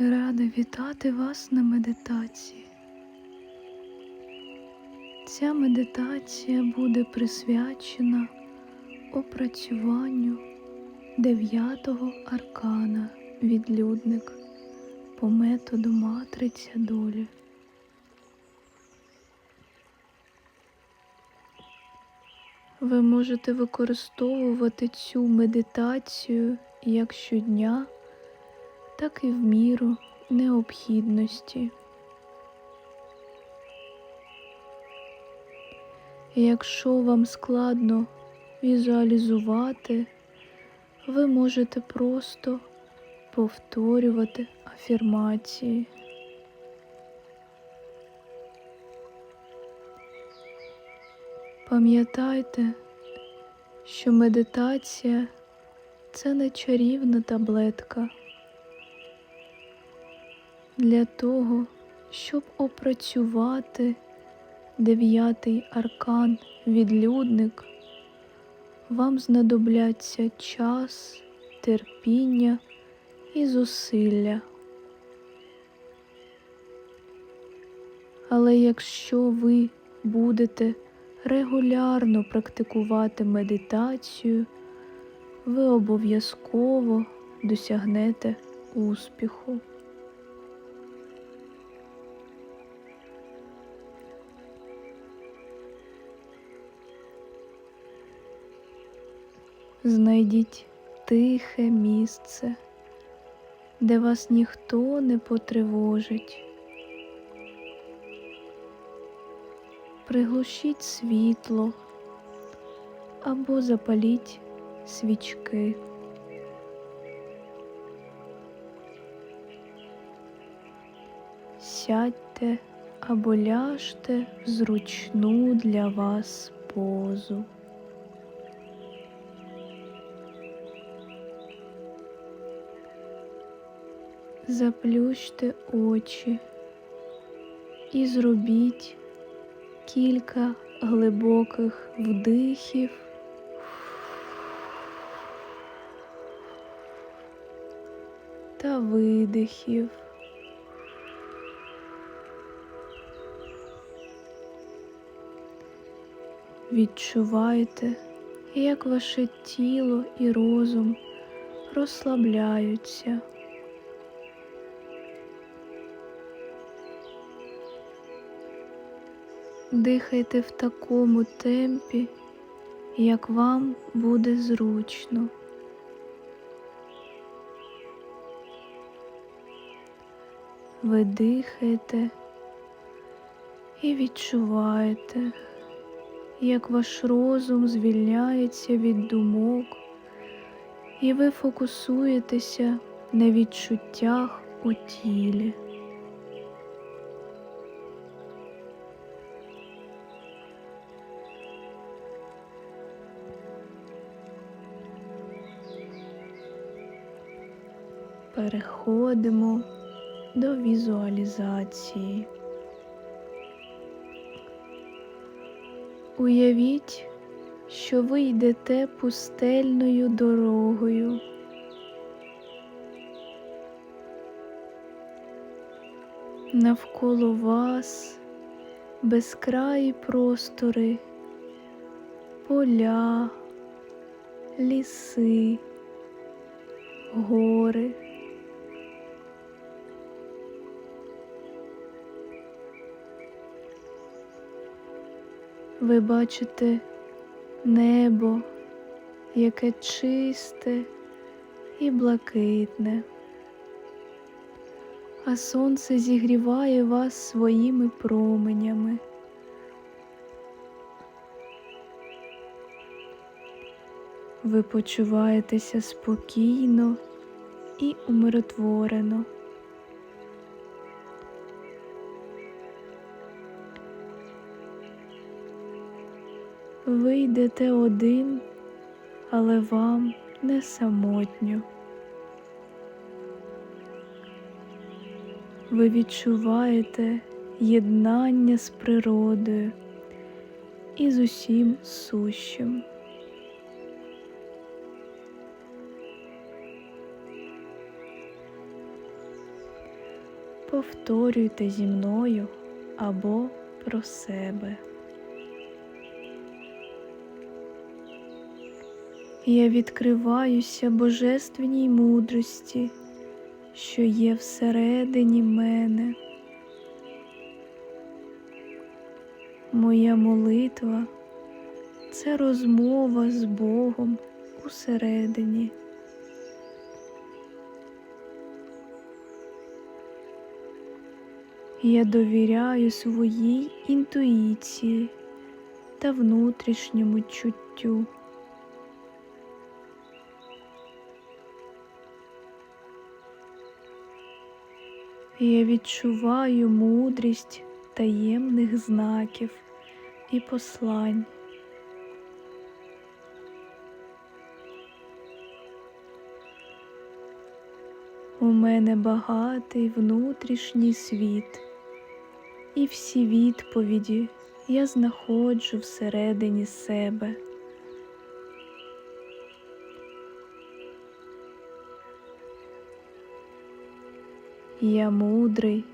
Рада вітати вас на медитації. Ця медитація буде присвячена опрацюванню дев'ятого аркана відлюдник по методу матриця долі. Ви можете використовувати цю медитацію як щодня, так і в міру необхідності. Якщо вам складно візуалізувати, ви можете просто повторювати афірмації. Пам'ятайте, що медитація це не чарівна таблетка. Для того, щоб опрацювати дев'ятий аркан відлюдник, вам знадобляться час, терпіння і зусилля. Але якщо ви будете регулярно практикувати медитацію, ви обов'язково досягнете успіху. Знайдіть тихе місце, де вас ніхто не потривожить. Приглушіть світло або запаліть свічки. Сядьте або ляжте в зручну для вас позу. Заплющте очі і зробіть кілька глибоких вдихів та видихів. Відчувайте, як ваше тіло і розум розслабляються. Дихайте в такому темпі, як вам буде зручно. Ви дихаєте і відчуваєте, як ваш розум звільняється від думок, і ви фокусуєтеся на відчуттях у тілі. Переходимо до візуалізації. Уявіть, що ви йдете пустельною дорогою. Навколо вас безкраї простори, поля, ліси, гори. Ви бачите небо, яке чисте і блакитне, а сонце зігріває вас своїми променями. Ви почуваєтеся спокійно і умиротворено. Ви йдете один, але вам не самотньо. Ви відчуваєте єднання з природою і з усім сущим. повторюйте зі мною або про себе. Я відкриваюся божественній мудрості, що є всередині мене. Моя молитва це розмова з Богом усередині. Я довіряю своїй інтуїції та внутрішньому чуттю. Я відчуваю мудрість таємних знаків і послань. У мене багатий внутрішній світ, і всі відповіді я знаходжу всередині себе. Я мудрий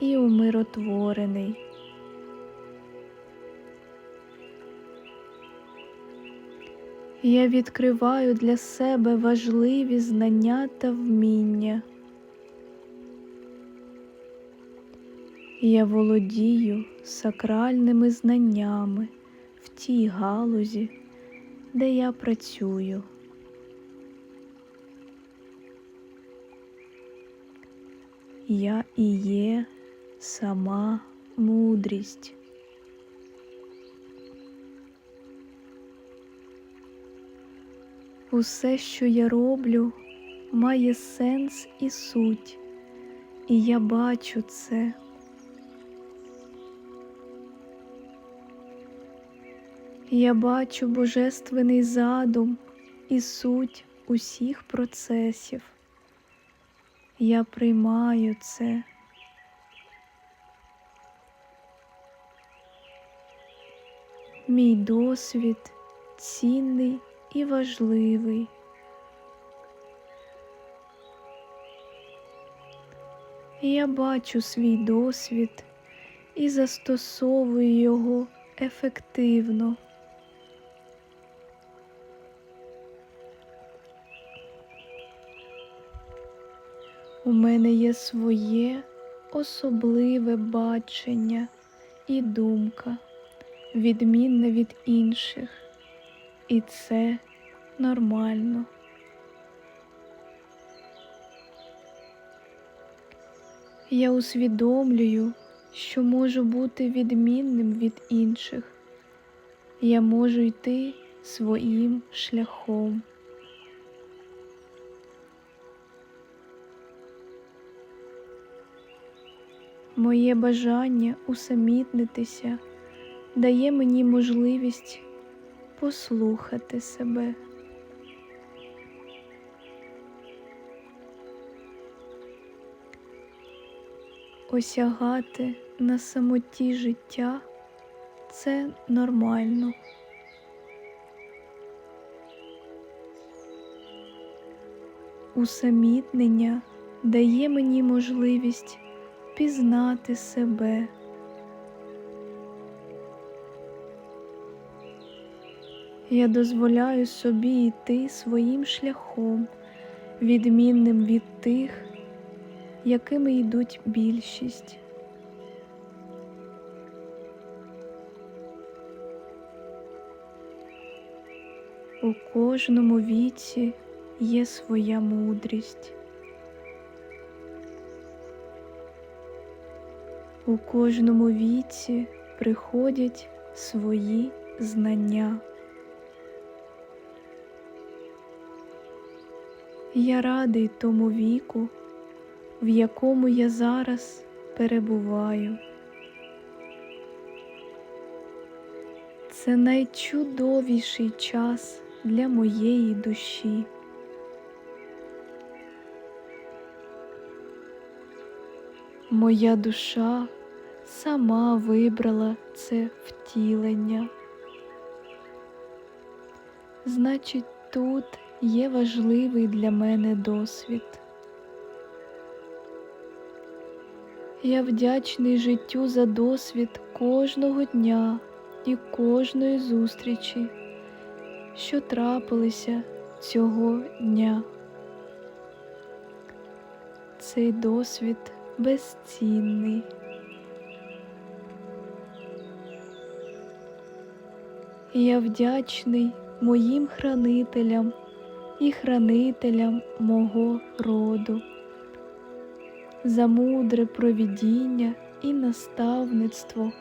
і умиротворений. Я відкриваю для себе важливі знання та вміння. Я володію сакральними знаннями в тій галузі, де я працюю. Я і є сама мудрість. Усе, що я роблю, має сенс і суть, і я бачу це. Я бачу божественний задум і суть усіх процесів. Я приймаю це. Мій досвід цінний і важливий. Я бачу свій досвід і застосовую його ефективно. У мене є своє особливе бачення і думка, відмінна від інших, і це нормально. Я усвідомлюю, що можу бути відмінним від інших. Я можу йти своїм шляхом. Моє бажання усамітнитися дає мені можливість послухати себе. Осягати на самоті життя це нормально. Усамітнення дає мені можливість пізнати себе. Я дозволяю собі йти своїм шляхом, відмінним від тих, якими йдуть більшість. У кожному віці є своя мудрість. У кожному віці приходять свої знання. Я радий тому віку, в якому я зараз перебуваю. Це найчудовіший час для моєї душі. Моя душа сама вибрала це втілення. Значить, тут є важливий для мене досвід. Я вдячний життю за досвід кожного дня і кожної зустрічі, що трапилися цього дня. Цей досвід безцінний. Я вдячний моїм хранителям і хранителям мого роду за мудре провідіння і наставництво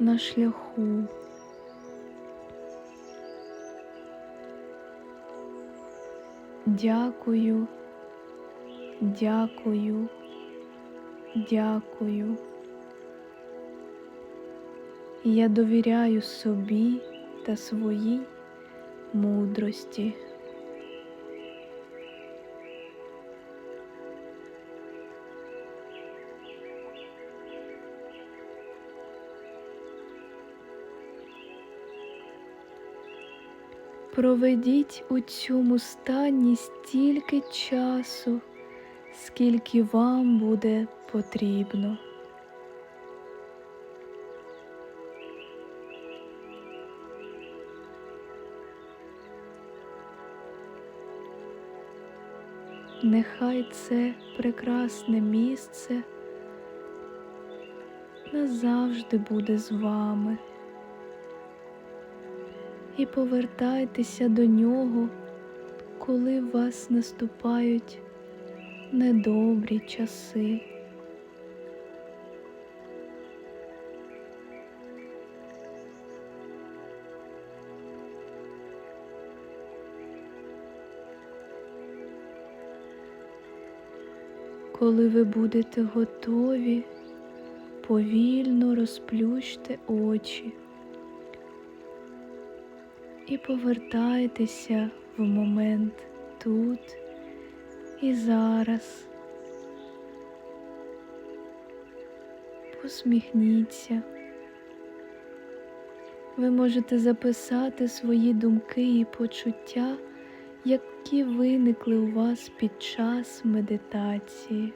на шляху. Дякую, дякую, дякую. Я довіряю собі та своїй мудрості. Проведіть у цьому стані стільки часу, скільки вам буде потрібно. Нехай це прекрасне місце назавжди буде з вами. І повертайтеся до нього, коли вас наступають недобрі часи. Коли ви будете готові, повільно розплющте очі і повертайтеся в момент тут і зараз. Посміхніться. Ви можете записати свої думки і почуття, які виникли у вас під час медитації.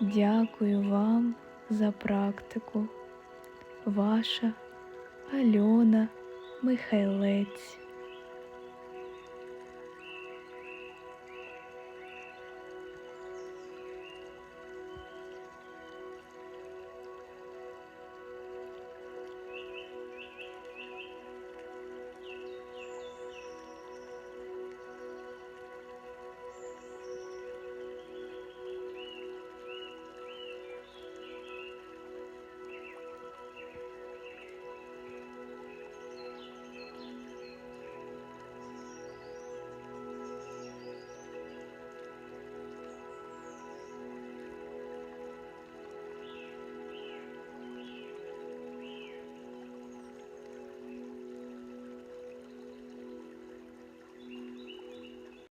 Дякую вам за практику. Ваша Альона Михайлець